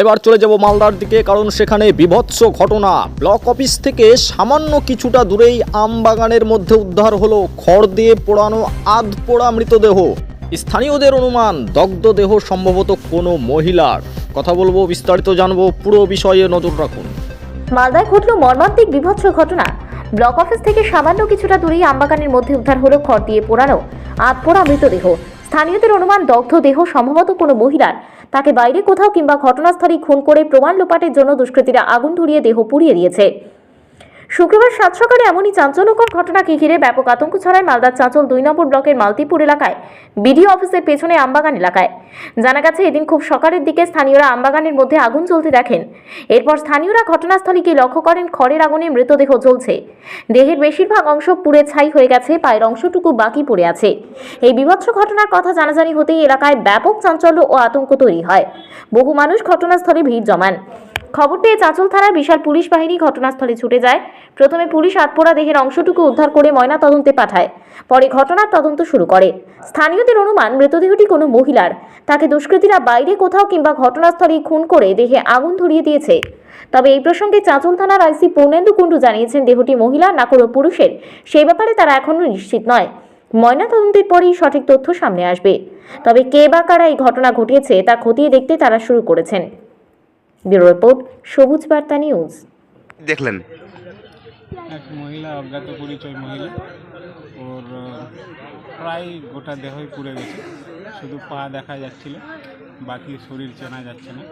এবার চলে যাব মালদার দিকে, কারণ সেখানে বিভৎস ঘটনা। ব্লক অফিস থেকে সামান্য কিছুটা দূরেই আম বাগানের মধ্যে উদ্ধার হলো খড় দিয়ে পোড়ানো আধ পোড়া মৃতদেহ। স্থানীয়দের অনুমান, দগ্ধ দেহ সম্ভবত কোনো মহিলার। কথা বলব, বিস্তারিত জানব, পুরো বিষয়ে নজর রাখুন। মালদায় ঘটল মর্মান্তিক বিভৎস ঘটনা। ব্লক অফিস থেকে সামান্য কিছুটা দূরেই আমবাগানের মধ্যে উদ্ধার হলো খড় দিয়ে পোড়ানো আধ পোড়া মৃতদেহ। স্থানীয়দের অনুমান, দগ্ধ দেহ সম্ভবত কোনো মহিলার। তাকে বাইরে কোথাও কিংবা ঘটনাস্থলেই খুন করে প্রমাণ লোপাটের জন্য দুষ্কৃতীরা আগুন ধরিয়ে দেহ পুড়িয়ে দিয়েছে। শুক্রবার সাত সকালে এমনই চাঞ্চল্যকর ঘটনাকে ঘিরে ব্যাপক আতঙ্ক ছড়ায় মালদার চাঁচল দুই নম্বর ব্লকের মালতিপুর এলাকায়, বিডিও অফিসের পেছনে আমবাগান এলাকায়। জানা গেছে, এদিন খুব সকালের দিকে স্থানীয়রা আমবাগানের মধ্যে আগুন জ্বলতে দেখেন। এরপর স্থানীয়রা ঘটনাস্থলে গিয়ে লক্ষ্য করেন, খড়ের আগুনে মৃতদেহ জ্বলছে। দেহের বেশিরভাগ অংশ পুড়ে ছাই হয়ে গেছে, পায়ের অংশটুকু বাকি পড়ে আছে। এই বিভৎস ঘটনার কথা জানাজানি হতেই এলাকায় ব্যাপক চাঞ্চল্য ও আতঙ্ক তৈরি হয়। বহু মানুষ ঘটনাস্থলে ভিড় জমান। খবর পেয়ে চাঁচল থানার বিশাল পুলিশ বাহিনী ঘটনাস্থলে ছুটে যায়। প্রথমে পুলিশ আতপোড়া দেহের অংশটুকু উদ্ধার করে ময়না তদন্তে পাঠায়। পরে ঘটনার তদন্ত শুরু করে। স্থানীয়দের অনুমান, মৃতদেহটি কোনো মহিলার। তাকে দুষ্কৃতীরা বাইরে কোথাও কিংবা ঘটনাস্থলেই খুন করে দেহে আগুন ধরিয়ে দিয়েছে। তবে এই প্রসঙ্গে চাঁচল থানার আইসি পূর্ণেন্দু কুণ্ডু জানিয়েছেন, দেহটি মহিলা না কোনো পুরুষের। সেই ব্যাপারে তারা এখনও নিশ্চিত নয়। ময়না তদন্তের পরেই সঠিক তথ্য সামনে আসবে। তবে কে বা কারা এই ঘটনা ঘটিয়েছে তা খতিয়ে দেখতে তারা শুরু করেছেন। ব্যুরো রিপোর্ট সবুজ বার্তা নিউজ। দেখলেন। এক মহিলা অজ্ঞাত পরিচয় মহিলা। ওর প্রায় গোটা দেহই পুড়ে গেছে। শুধু পা দেখা যাচ্ছিল বাকি শরীর চেনা যাচ্ছে না।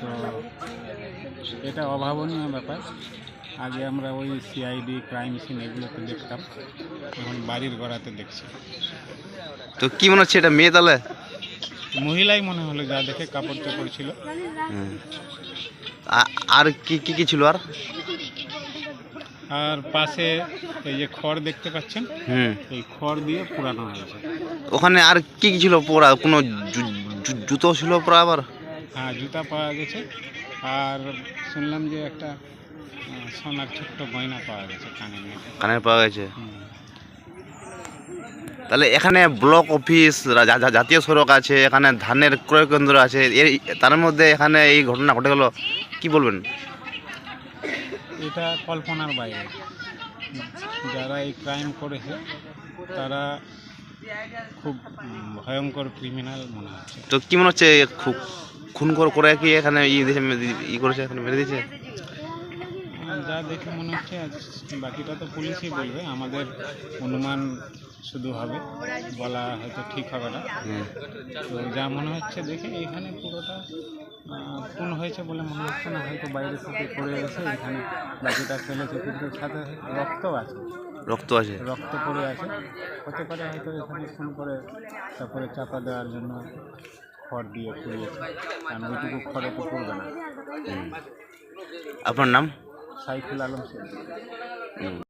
তো এটা অভাবনীয় ব্যাপার। আগে আমরা ওই সিআইডি ক্রাইম সিন এগুলোতে দেখতাম। এখন বাড়ির গড়াতে দেখছি। তো কি মনে হচ্ছে এটা মেয়ে তাহলে? মহিলাই মনে হলো যা দেখে কাপড় চোপড় ছিল। আর কি কি কি ছিল আর? আর পাশে এই যে খড় দেখতে পাচ্ছেন হুম এই খড় দিয়ে পুরানো হয়েছে ওখানে আর কি কি ছিল? পোড়া কোনো জুতো ছিল পরা আবার? হ্যাঁ জুতা পাওয়া গেছে। আর শুনলাম যে একটা সোনার ছোট্ট গয়না পাওয়া গেছে কানে কানের পাওয়া গেছে। তাহলে এখানে ব্লক অফিস জাতীয় সড়ক আছে এখানে ধানের ক্রয় কেন্দ্র আছে এর তার মধ্যে এখানে এই ঘটনা ঘটে গেল কি বলবেন? এটা কল্পনার বাইরে। যারা এই ক্রাইম করেছে তারা খুব ভয়ঙ্কর ক্রিমিনাল মনে হচ্ছে। তো কি মনে হচ্ছে খুন করে কি এখানে ই করেছে এখানে মেরে দিয়েছে? যা দেখে মনে হচ্ছে আজ বাকিটা তো পুলিশই বলবে আমাদের অনুমান শুধু হবে বলা হয়তো ঠিক হবে না। তো যা মনে হচ্ছে দেখে এখানে পুরোটা খুন হয়েছে বলে মনে হচ্ছে না হয়তো বাইরে থেকে পড়ে গেছে এখানে বাকিটা ফেলেছে কিন্তু সাথে রক্ত আছে। রক্ত আছে। রক্ত পড়ে আছে। হতে পারে হয়তো এখানে খুন করে তারপরে চাপা দেওয়ার জন্য খড় দিয়ে পুড়িয়েছে। কারণ ওইটুকু খড়ে তো পড়বে না। আপনার নাম? সাইফুল আলম